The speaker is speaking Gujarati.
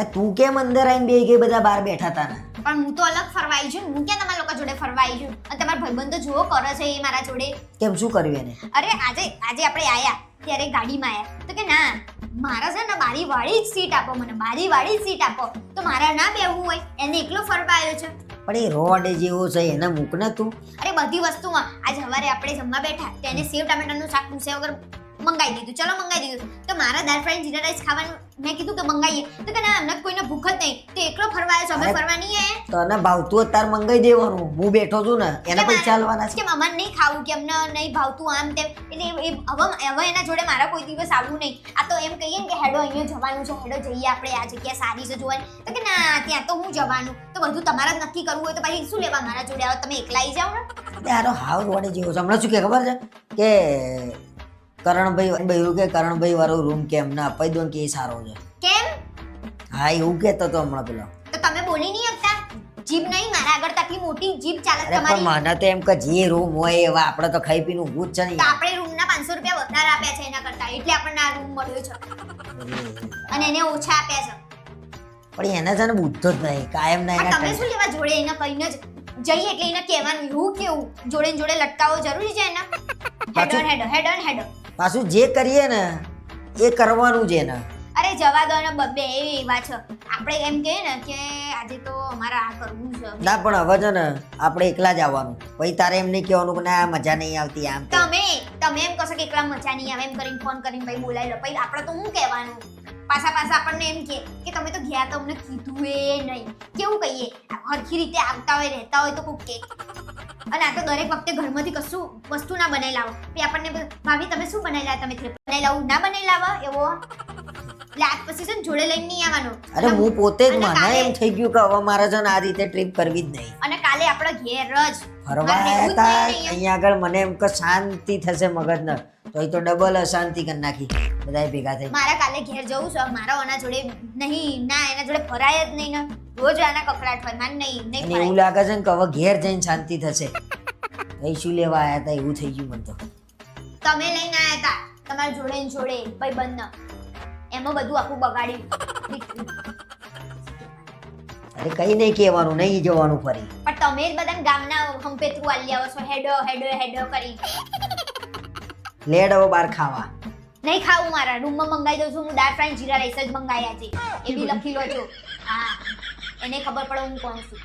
એટલે તું કેમ અંદર આવીને બે ગઈ બધા બહાર બેઠા હતા ને પણ હું તો અલગ ફરવાઈ છું હું ક્યાં તમારા લોકો જોડે ફરવા આવી છું? અને તમારા ભાઈબંધો જુઓ કરે છે એ મારા જોડે? કેમ શું કર્યું એને? અરે આજે આજે આપણે આયા ત્યારે ગાડીમાં આયા. તો કે ના મારા છે ને બારી વાળી જ સીટ આપો મને બારી વાળી જ સીટ આપો. તો મારા ના બેહવું હોય એને એકલો ફરવા આવ્યો છે. પણ એ રોડ જેવો છે એને મૂક ને તું. અરે બધી વસ્તુમાં. આજે સવારે આપણે જમવા બેઠા તેને સેવ ટામેટાનું શાક પૂછ્યા વગર મંગાવી દીધું. ચલો મંગાવી દીધું. તો મારા દાળ ફ્રાઈ જીરા રાઈસ ખાવાનું મેં કીધું કે મંગાવીએ તો કે ના એમને કોઈને ભૂખ જ નહીં. તો એકલો ફરવા આવ્યો છે અમે ફરવા નહીં આયા તને ભાવતું જ તાર મંગાઈ દેવાનું. હું બેઠો છું ને એના પૈસા આલવાના છે. કે અમારે નહીં ખાવું? કે અમને નહીં ભાવતું આમ તેમ? એટલે એ- હવે હવે એના જોડે મારા કોઈ દિવસ આવવું નહીં. આ તો એમ કહીએ ને કે હેડો અહીંયા જવાનું છે હેડો જઈએ આપણે. આ જગ્યા સારી છે જોવાની. તો કે ના ત્યાં તો હું જવાનું. તો બધું તમારે જ નક્કી કરવું હોય તો પછી શું લેવા મારા જોડે? આવો તમે એકલા આવી જાઓ ને. તારો હાવ રોડ જેવો છે. હમણાં શું કે ખબર છે? કે કરણભાઈ ભાઈ કે કરણભાઈ વાળો રૂમ કેમ? ના અપાઈ દો કે એ સારો છે. કેમ? હા એવું કહેતો તો હમણાં પેલો. તો તમે બોલી નહીં શકતા? જીભ નહીં મારા આગળ તકલી મોટી જીભ ચાલે તમારી પણ મને તો એમ કે જે રૂમ હોય એવા આપણે તો ખાઈ પીનું જ છે ને તો આપણે રૂમના પાંચસો રૂપિયા વધારે આપ્યા છે એના કરતા એટલે આપણને આ રૂમ મળ્યો છે. અને એને ઓછા આપ્યા છે. પણ એને છે ને બુદ્ધો જ નહીં કાયમ ના એના તમે શું લેવા જોડે એને કહીને જ જઈએ એટલે એને કહેવાનું એવું કેવું? જોડે ને જોડે લટકાવો જરૂરી છે એના? હેડ ઓન હેડ હેડ ઓન હેડ પાછું જે કરીએ ને એ કરવાનું છે ને અરે જવા દો ને બબ્બે એ વાત છે. આપણે એમ કહીએ ને કે આજે તો અમારે આ કરવું છે. ના પણ હવે છે ને આપણે એકલા જ આવવાનું. પછી તારે એમ નહીં કહેવાનું કે ના મજા નહીં આવતી આમ તેમ. તમે એમ કહો કે એકલા મજા નહીં આવે એમ કરીને ફોન કરીને ભાઈ બોલાવી લો. પછી આપણે તો હું કહેવાનું? પાછા પાછા આપણને એમ કે કે તમે તો ગયા તો અમને કીધું એ નહીં. કેવું કહીએ? હરખી રીતે આવતા હોય રહેતા હોય તો કોક કે. અને આ તો દરેક વખતે ઘરમાંથી કશું વસ્તુ ના બનાવી લાવો. પછી આપણને ભાભી તમે શું બનાવી લાવ્યા તમે બનાવી લાવું ના બનાવી લાવો? એવો? એટલે આજ પછી છે ને જોડે લઈને નહીં આવવાનું. અરે હું પોતે જ મને એમ થઈ ગયું કે હવે મારે છે આ રીતે ટ્રીપ કરવી જ નહીં. અને કાલે આપણે ઘેર જ. ફરવા હતા. અહીંયા. આગળ મને એમ કે શાંતિ થશે મગજને. તો એ તો ડબલ અશાંતિ કરી નાખી. બધા ભેગા થઈ. મારા કાલે ઘેર જવું છે મારા ઓના જોડે નહીં ના એના જોડે ફરાય જ નહીં ને. રોજ આના કકડાટ પર માન નહીં નહીં એવું લાગે છે ને કે હવે ઘેર જઈને શાંતિ થશે. કઈ શું લેવા આયા હતા એવું થઈ ગયું મને તો. તમે લઈને આયા હતા તમારા જોડે ને જોડે ભાઈ બંધ એમાં બધું આખું બગાડ્યું. અરે કઈ નહીં કહેવાનું નહીં જવાનું ફરી. પણ તમે જ બધા ગામના હંપેતરું આલી આવો છો હેડો હેડો હેડો કરી. લેડ હવે બાર ખાવા. નહીં ખાવું મારા, રૂમમાં મંગાવી દઉં છું, હું દાળ ફ્રાય જીરા રાઈસ જ મંગાવ્યા છે. એ બી લખી લો છો હા, એને ખબર પડે હું કોણ છું.